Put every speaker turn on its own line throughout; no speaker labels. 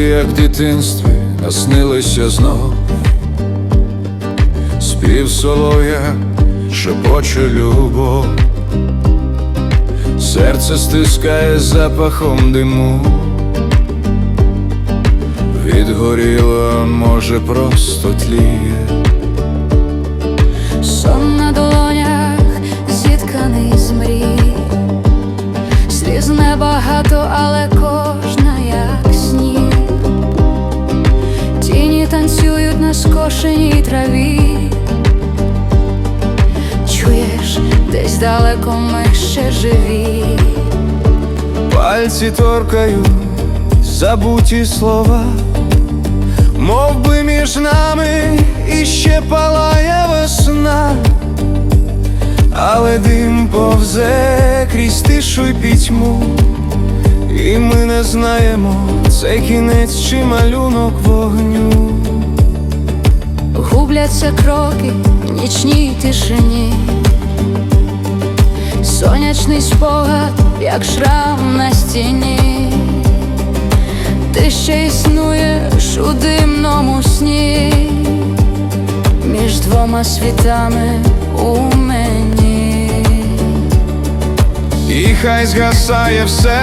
як в дитинстві, наснилися знов. Спів солов'я шепоче любов, серце стискає запахом диму. Відгоріло, може, просто тліє.
Сон на долонях зітканий з мрій, сліз небагато, але кожна як танцюють на скошеній траві. Чуєш, десь далеко ми ще живі.
Пальці торкають забуті слова, мов би між нами іще палає весна, але дим повзе крізь тишу й пітьму, і ми не знаємо, це кінець чи малюнок вогню.
Губляться кроки в нічній тишині, сонячний спогад, як шрам на стіні, ти ще існуєш у димному сні, між двома світами у мені.
І хай згасає все,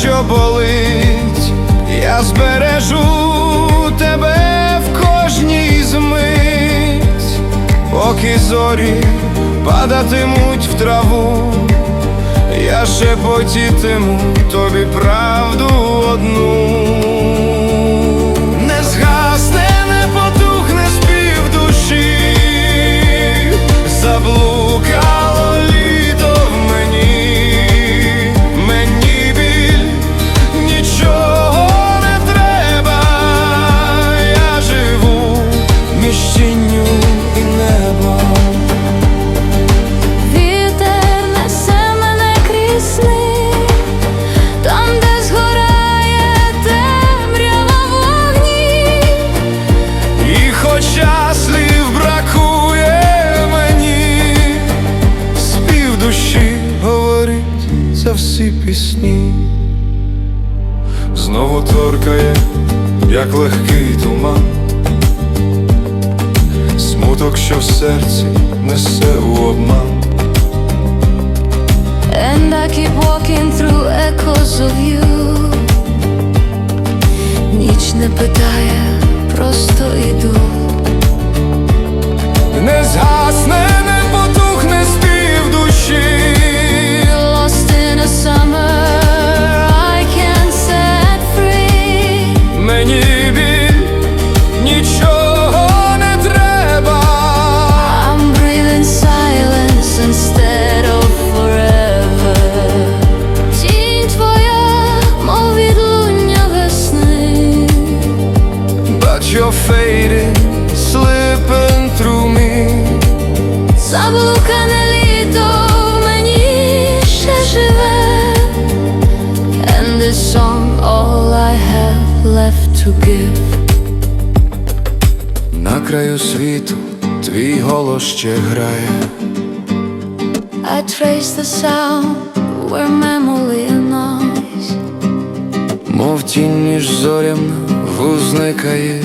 що болить, я збережу поки зорі падатимуть в траву, я шепотітиму тобі правду одну. Всі пісні, знову торкає, як легкий туман, смуток, що в серці несе у обман.
And I keep walking through echoes of you. Ніч не питає, left to give
На краю світу твій голос ще грає.
I trace the sound where memory noise
Мов тінь між зорям вузникає.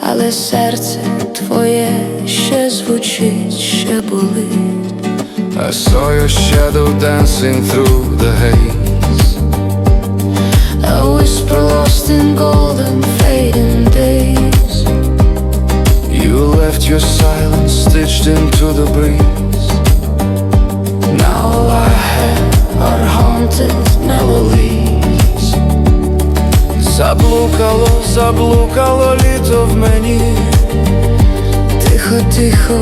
Але серце твоє ще звучить, ще болить
I saw your shadow dancing through the haze.
A whisper lost in golden fading days
You left your silence stitched into the breeze.
Now our head are haunted melodies
Заблукало, заблукало літо в мені.
Тихо, тихо,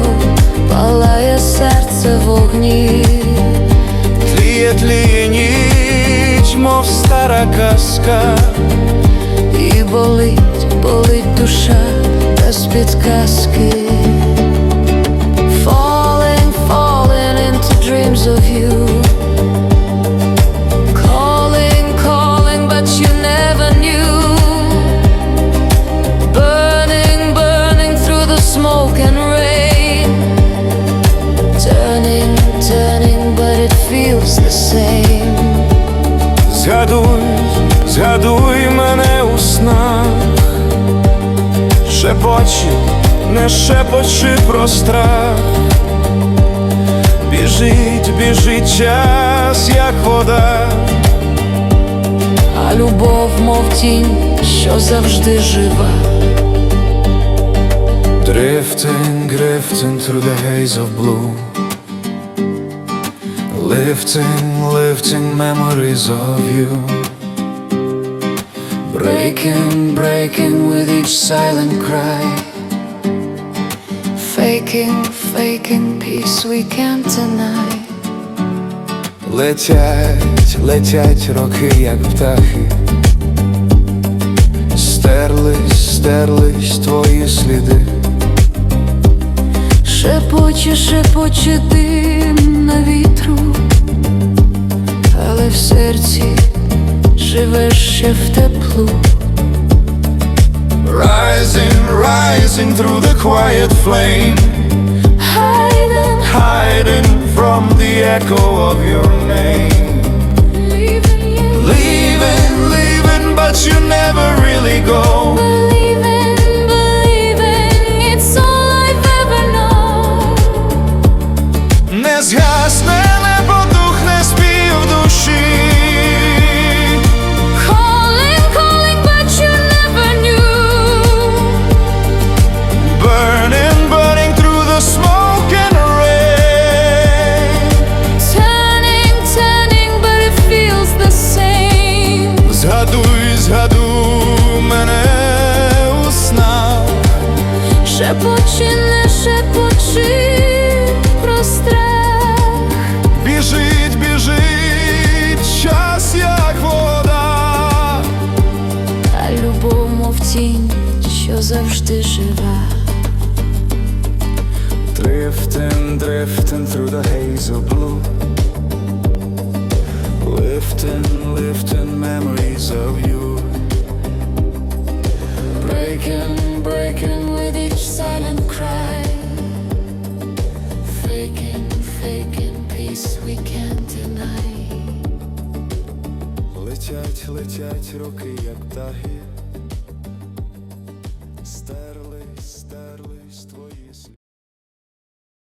палає серце в огні
казка.
І болить, болить душа без підказки
шепочі, не шепочи про страх. Біжить, біжить час, як вода.
А любов, мов тінь, що завжди жива.
Drifting, drifting through the haze of blue. Lifting, lifting memories of you. Breaking, breaking with each silent cry.
Faking, faking peace we can't deny.
Летять, летять роки, як птахи. Стерлись, стерлись твої сліди.
Шепоче, шепоче дим на вітру, але в серці живеш ще в теплу.
Rising, rising through the quiet flame.
Hiding,
Hiding from the echo of your name.
leaving you,
Leaving, leaving, but you never really go.
believing, believing it's all I've ever known.
Не згасне, Drifting, drifting through the haze of blue. Lifting, lifting memories of you.
Breaking, breaking with each silent cry. Faking, faking peace we can't deny.
Летять, летять роки, як птахи.